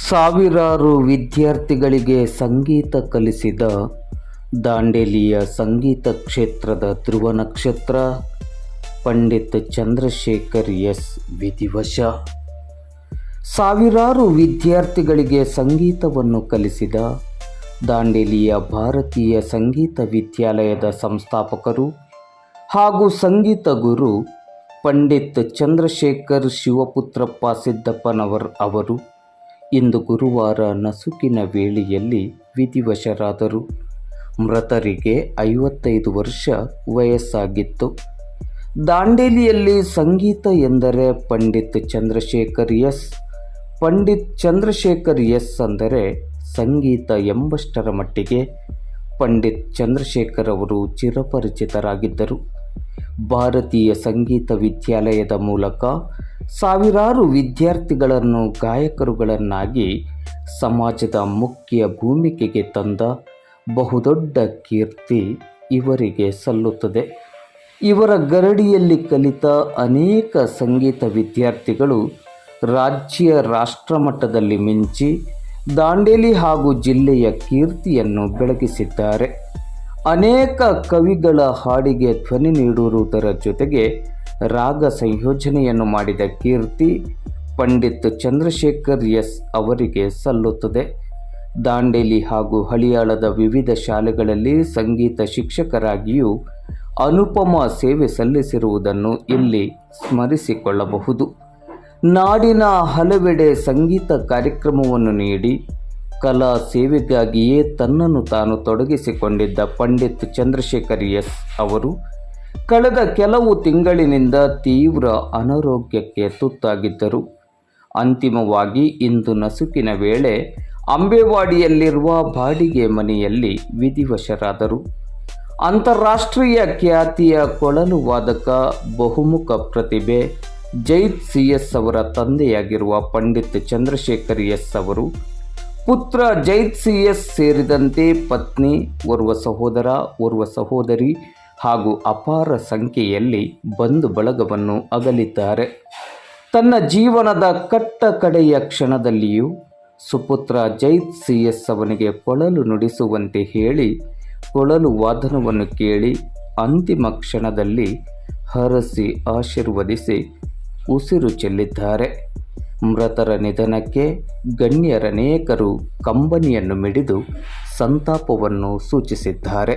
ಸಾವಿರಾರು ವಿದ್ಯಾರ್ಥಿಗಳಿಗೆ ಸಂಗೀತ ಕಲಿಸಿದ ದಾಂಡೇಲಿಯ ಸಂಗೀತ ಕ್ಷೇತ್ರದ ಧ್ರುವ ನಕ್ಷತ್ರ ಪಂಡಿತ್ ಚಂದ್ರಶೇಖರ್ ಎಸ್. ವಿಧಿವಶ. ಸಾವಿರಾರು ವಿದ್ಯಾರ್ಥಿಗಳಿಗೆ ಸಂಗೀತವನ್ನು ಕಲಿಸಿದ ದಾಂಡೇಲಿಯ ಭಾರತೀಯ ಸಂಗೀತ ವಿದ್ಯಾಲಯದ ಸಂಸ್ಥಾಪಕರು ಹಾಗೂ ಸಂಗೀತ ಗುರು ಪಂಡಿತ್ ಚಂದ್ರಶೇಖರ್ ಶಿವಪುತ್ರಪ್ಪ ಸಿದ್ದಪ್ಪನವರ್ ಅವರು. ಇಂದು ಗುರುವಾರ ನಸುಕಿನ ವೇಳೆಯಲ್ಲಿ ವಿಧಿವಶರಾದರು. ಮೃತರಿಗೆ ಐವತ್ತೈದು ವರ್ಷ ವಯಸ್ಸಾಗಿತ್ತು. ದಾಂಡೇಲಿಯಲ್ಲಿ ಸಂಗೀತ ಎಂದರೆ ಪಂಡಿತ್ ಚಂದ್ರಶೇಖರ್ ಎಸ್. ಪಂಡಿತ್ ಚಂದ್ರಶೇಖರ್ ಎಸ್ ಅಂದರೆ ಸಂಗೀತ ಎಂಬಷ್ಟರ ಮಟ್ಟಿಗೆ ಪಂಡಿತ್ ಚಂದ್ರಶೇಖರ್ ಅವರು ಚಿರಪರಿಚಿತರಾಗಿದ್ದರು. ಭಾರತೀಯ ಸಂಗೀತ ವಿದ್ಯಾಲಯದ ಮೂಲಕ ಸಾವಿರಾರು ವಿದ್ಯಾರ್ಥಿಗಳನ್ನು ಗಾಯಕರುಗಳನ್ನಾಗಿ ಸಮಾಜದ ಮುಖ್ಯ ಭೂಮಿಕೆಗೆ ತಂದ ಬಹುದೊಡ್ಡ ಕೀರ್ತಿ ಇವರಿಗೆ ಸಲ್ಲುತ್ತದೆ. ಇವರ ಗರಡಿಯಲ್ಲಿ ಕಲಿತ ಅನೇಕ ಸಂಗೀತ ವಿದ್ಯಾರ್ಥಿಗಳು ರಾಜ್ಯ ರಾಷ್ಟ್ರಮಟ್ಟದಲ್ಲಿ ಮಿಂಚಿ ದಾಂಡೇಲಿ ಹಾಗೂ ಜಿಲ್ಲೆಯ ಕೀರ್ತಿಯನ್ನು ಬೆಳಗಿಸಿದ್ದಾರೆ. ಅನೇಕ ಕವಿಗಳ ಹಾಡಿಗೆ ಧ್ವನಿ ನೀಡುವುದರ ಜೊತೆಗೆ ರಾಗ ಸಂಯೋಜನೆಯನ್ನು ಮಾಡಿದ ಕೀರ್ತಿ ಪಂಡಿತ್ ಚಂದ್ರಶೇಖರ್ ಎಸ್ ಅವರಿಗೆ ಸಲ್ಲುತ್ತದೆ. ದಾಂಡೇಲಿ ಹಾಗೂ ಹಳಿಯಾಳದ ವಿವಿಧ ಶಾಲೆಗಳಲ್ಲಿ ಸಂಗೀತ ಶಿಕ್ಷಕರಾಗಿಯೂ ಅನುಪಮ ಸೇವೆ ಸಲ್ಲಿಸಿರುವುದನ್ನು ಇಲ್ಲಿ ಸ್ಮರಿಸಿಕೊಳ್ಳಬಹುದು. ನಾಡಿನ ಹಲವೆಡೆ ಸಂಗೀತ ಕಾರ್ಯಕ್ರಮವನ್ನು ನೀಡಿ ಕಲಾ ಸೇವೆಗಾಗಿಯೇ ತನ್ನನ್ನು ತಾನು ತೊಡಗಿಸಿಕೊಂಡಿದ್ದ ಪಂಡಿತ್ ಚಂದ್ರಶೇಖರ್ ಎಸ್ ಅವರು ಕಳೆದ ಕೆಲವು ತಿಂಗಳಿನಿಂದ ತೀವ್ರ ಅನಾರೋಗ್ಯಕ್ಕೆ ತುತ್ತಾಗಿದ್ದರು. ಅಂತಿಮವಾಗಿ ಇಂದು ನಸುಕಿನ ವೇಳೆ ಅಂಬೇವಾಡಿಯಲ್ಲಿರುವ ಬಾಡಿಗೆ ಮನೆಯಲ್ಲಿ ವಿಧಿವಶರಾದರು. ಅಂತಾರಾಷ್ಟ್ರೀಯ ಖ್ಯಾತಿಯ ಕೊಳಲು ವಾದಕ ಬಹುಮುಖ ಪ್ರತಿಭೆ ಜೈತ್ ಸಿ ಎಸ್ ಅವರ ತಂದೆಯಾಗಿರುವ ಪಂಡಿತ್ ಚಂದ್ರಶೇಖರ್ ಎಸ್ ಅವರು, ಪುತ್ರ ಜೈತ್ ಸಿ ಎಸ್ ಸೇರಿದಂತೆ ಪತ್ನಿ, ಓರ್ವ ಸಹೋದರ, ಓರ್ವ ಸಹೋದರಿ ಹಾಗೂ ಅಪಾರ ಸಂಖ್ಯೆಯಲ್ಲಿ ಬಂಧು ಬಳಗವನ್ನು ಅಗಲಿದ್ದಾರೆ. ತನ್ನ ಜೀವನದ ಕಟ್ಟ ಕಡೆಯ ಕ್ಷಣದಲ್ಲಿಯೂ ಸುಪುತ್ರ ಜೈದ್ ಸಿ ಎಸ್ ಅವನಿಗೆ ಕೊಳಲು ನುಡಿಸುವಂತೆ ಹೇಳಿ, ಕೊಳಲು ವಾದನವನ್ನು ಕೇಳಿ ಅಂತಿಮ ಕ್ಷಣದಲ್ಲಿ ಹರಸಿ ಆಶೀರ್ವದಿಸಿ ಉಸಿರು ಚೆಲ್ಲಿದ್ದಾರೆ. ಮೃತರ ನಿಧನಕ್ಕೆ ಗಣ್ಯರನೇಕರು ಕಂಬನಿಯನ್ನು ಮಿಡಿದು ಸಂತಾಪವನ್ನು ಸೂಚಿಸಿದ್ದಾರೆ.